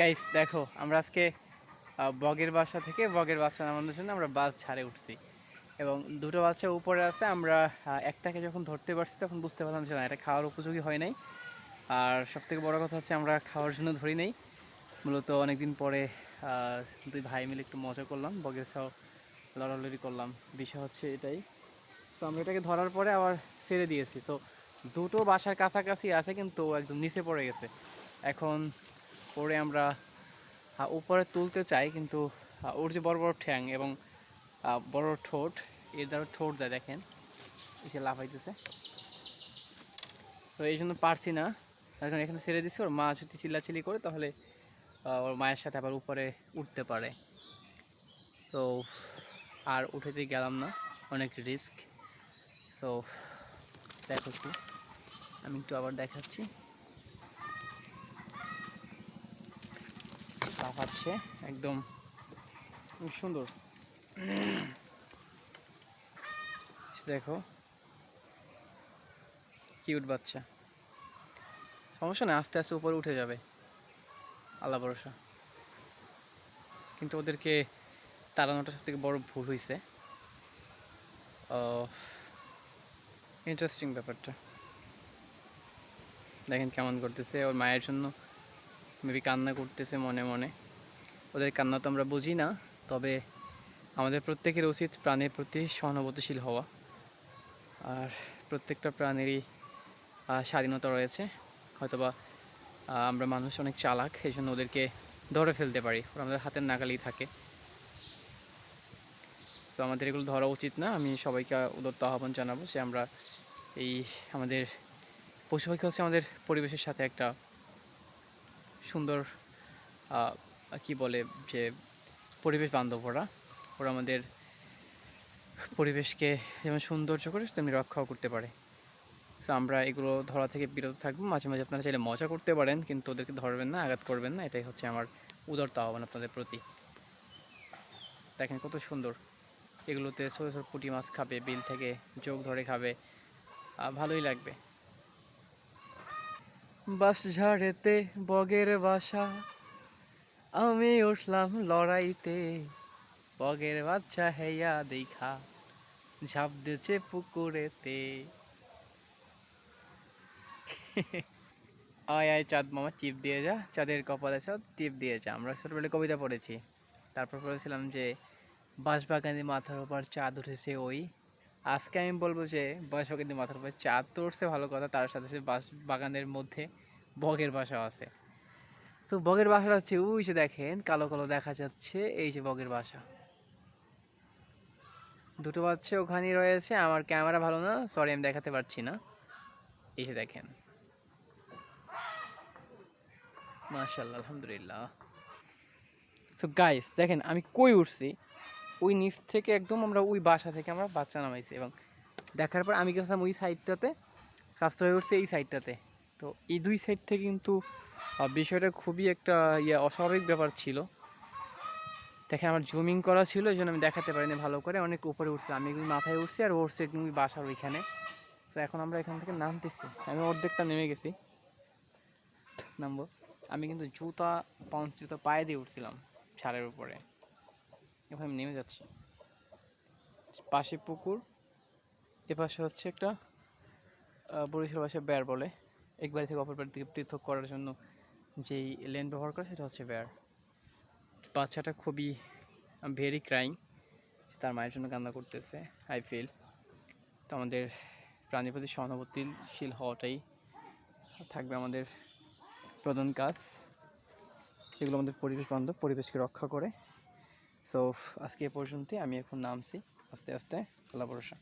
Guys দেখো, আমরা আজকে বগের বাসা থেকে বগের বাচ্চা নামানোর জন্য আমরা বাস ছাড়ে উঠছি। এবং দুটো বাচ্চা উপরে আছে, আমরা একটাকে যখন ধরতে পারছি তখন বুঝতে পারলাম যে না, এটা খাওয়ার উপযোগী হয় নাই। আর সবথেকে বড় কথা হচ্ছে, আমরা খাওয়ার জন্য ধরি নাই। মূলত অনেকদিন পরে দুই ভাই মিলে একটু মজা করলাম, বগের সহ লড়ালড়ি করলাম। বিষয় হচ্ছে এটাই। তো আমরা এটাকে ধরার পরে আবার ছেড়ে দিয়েছি। সো দুটো বাসার কাছাকাছি আছে, কিন্তু একদম নিচে পড়ে গেছে। এখন পরে আমরা উপরে তুলতে চাই কিন্তু ওর যে বড় বড় ঠ্যাং এবং বড় ঠোঁট এর দ্বারা ঠোঁট দেয়, দেখেন। এসে লাফাইতেছে। তো এই জন্য পারছি না। এখন এখানে ছেড়ে দিচ্ছি ওর মা যদি চিল্লাচিল্লি করে তাহলে ওর মায়ের সাথে আবার উপরে উঠতে পারে। তো, আর উঠেতে গেলাম না, অনেক রিস্ক। সো দেখো আমি একটু আবার দেখাচ্ছি। লাফাচ্ছে একদম সুন্দর। দেখো, কিউট বাচ্চা। সমস্যা না আস্তে আস্তে উপরে উঠে যাবে। আল্লাহ ভরসা। কিন্তু ওদেরকে তাড়ানোটা সব থেকে বড় ভুল হয়েছে ইন্টারেস্টিং ব্যাপারটা। দেখেন কেমন করতেছে। ওর মায়ের জন্য মেবি কান্না করতেছে মনে মনে। ওদের কান্না তো আমরা বুঝি না, তবে আমাদের প্রত্যেকের উচিত প্রাণীর প্রতি সহানুভূতিশীল হওয়া। আর প্রত্যেকটা প্রাণীরই স্বাধীনতা রয়েছে। হয়তোবা আমরা মানুষ অনেক চালাক এই জন্য ওদেরকে ধরে ফেলতে পারি। ওরা আমাদের হাতের নাগালেই থাকে। তো আমাদের এগুলো ধরা উচিত না। আমি সবাইকে উদত্ত আহ্বান জানাব যে আমরা এই আমাদের, পশু পাখি হচ্ছে আমাদের পরিবেশের সাথে একটা সুন্দর কি বলে যে পরিবেশ বান্ধব ওরা ওরা আমাদের পরিবেশকে যেমন সৌন্দর্য করে, তেমনি রক্ষাও করতে পারে। তো আমরা এগুলো ধরা থেকে বিরত থাকব। মাঝে মাঝে আপনারা চাইলে মজা করতে পারেন, কিন্তু ওদেরকে ধরবেন না, আঘাত করবেন না। এটাই হচ্ছে আমার উদারতা, আহ্বান আপনাদের প্রতি। দেখেন কত সুন্দর। এগুলোতে ছোটো ছোটো পুঁটি মাছ খাবে, বিল থেকে যোগ ধরে খাবে। ভালোই লাগবে। বাস ঝাড়েতে, বগের বাসা। আমি উঠলাম লড়াইতে, বগের বাচ্চা হেয়া দেখা। ঝাঁপ দিয়েছে পুকুরেতে। আয় আয়, চাঁদ মামা, টিপ দিয়ে যা। চাঁদের কপালে সব টিপ দিয়ে যা। আমরা ছোটবেলায় কবিতা পড়েছি। তারপর পড়েছিলাম যে, বাঁশবাগানে মাথার ওপর চাঁদ উঠেছে ওই। আজকে আমি বলব যে বাঁশবাগানে মাথার উপর চাঁদ তো উঠছে ভালো কথা। তার সাথে সাথে বাস বাগানের মধ্যে বগের বাসা আছে। তো বগের বাসা হচ্ছে, ওই যে দেখেন, কালো কালো দেখা যাচ্ছে, এই যে বগের বাসা। দুটো বাচ্চা ওখানেই রয়েছে, আমার ক্যামেরা ভালো না সরি আমি দেখাতে পারছি না। এই যে দেখেন। মাশাল্লাহ আলহামদুলিল্লাহ। তো গাইস দেখেন, আমি কই উঠছি? ওই নিচ থেকে একদম আমরা ওই বাসা থেকে আমরা বাচ্চা নামাইছি এবং দেখার পর আমি গেছিলাম ওই সাইডটাতে স্বাস্থ্য হয়ে উঠছে এই সাইডটাতে তো এই দুই সাইড থেকে কিন্তু বিষয়টা খুবই একটা ইয়ে অস্বাভাবিক ব্যাপার ছিল। দেখে আমার জুমিং করা ছিল, এই জন্য আমি দেখাতে পারিনি ভালো করে। অনেক উপরে উঠছে, আমি মাথায় উঠছি আর একদম ওই বাসার ওইখানে। তো এখন আমরা এখান থেকে নামতেছি। আমি অর্ধেকটা নেমে গেছি। নামবো। আমি কিন্তু জুতা পাউন্স জুতা পায়ে দিয়ে উঠছিলাম ছাড়ের উপরে। এখন নেমে যাচ্ছি। পাশে পুকুর, এ পাশে হচ্ছে একটা বরিশাল ভাষায় বেয়ার বলে। এক বাড়ি থেকে অপর বাড়ি থেকে পৃথক করার জন্য যেই লেন ব্যবহার করে সেটা হচ্ছে বেয়ার বাচ্চাটা খুবই ভেরি ক্রাইং তার মায়ের জন্য কান্না করতেছে আই ফিল তো আমাদের প্রাণীর প্রতি সহানুভূতিশীল হওয়াটাই থাকবে আমাদের প্রধান কাজ। এগুলো আমাদের পরিবেশ বান্ধব, পরিবেশকে রক্ষা করে। সো আজকে এ পর্যন্তই আমি এখন নামছি আস্তে আস্তে আল্লাহ ভরসা।